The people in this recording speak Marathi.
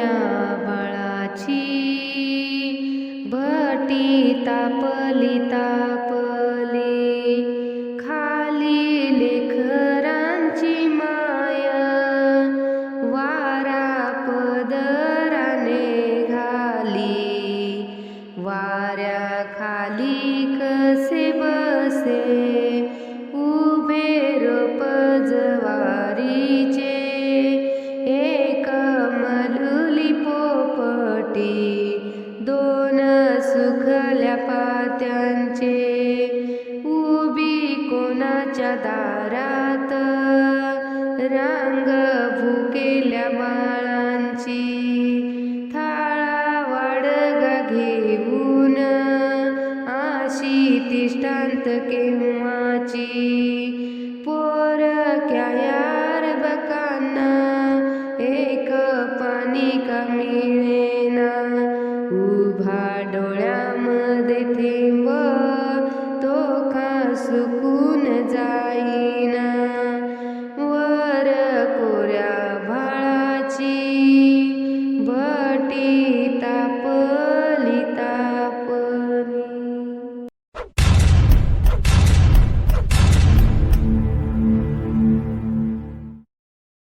कन्या बाळाची भटी तापलिता त्यांचे. उभी कोणाच्या दारात? रांग भुकेल्या बाळांची. थाळा वाडगा घेऊन आशी तिष्ठांत केव्हाची? पोर यार बकांना एक पाणी का मिळे? उभा डोळ्यामध्ये थेंब तो का सुकून जा.